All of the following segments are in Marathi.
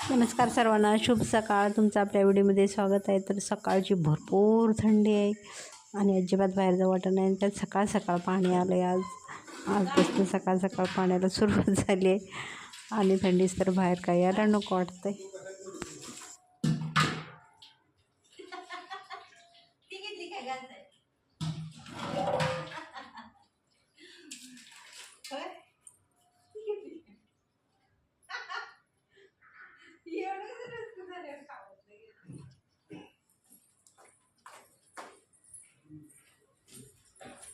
नमस्कार सर्वांना शुभ सकाळ. तुमचं आपल्या व्हिडिओमध्ये स्वागत आहे. तर सकाळची भरपूर थंडी आहे आणि अजिबात बाहेर जाऊ वाटत नाही. आणि त्यात सकाळ सकाळ पाणी आलं आहे आज. आजपासून सकाळ सकाळ पाण्याला सुरुवात झाली आहे आणि थंडीच तर बाहेर काय यायला नको वाटतंय.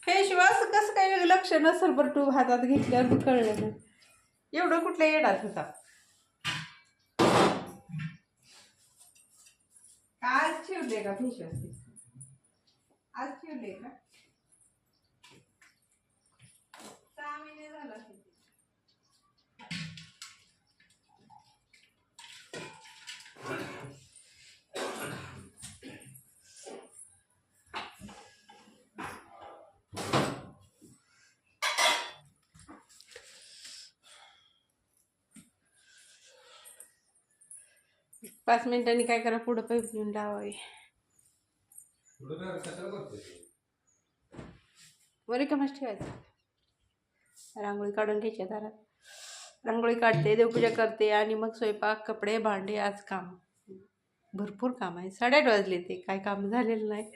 फेशवॉश कसं काय लक्ष नसेल बरं तू हातात घेतल्यावर कळलं ना एवढं कुठल्या येडात होता? आज ठेवले का? फेशवॉश आज ठेवले का? पाच मिनिटांनी काय करा पुढं पाईप घेऊन लावावी. वर कमाच ठेवायचं. रांगोळी काढून घ्यायची दारात. रांगोळी काढते देवपूजा करते आणि मग स्वयंपाक कपडे भांडे आज काम. भरपूर काम आहे. साडेआठ वाजले ते. काय काम झालेलं नाही.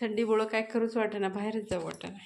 थंडीमुळं काय करूच वाटेना बाहेरच जाऊ वाटेना.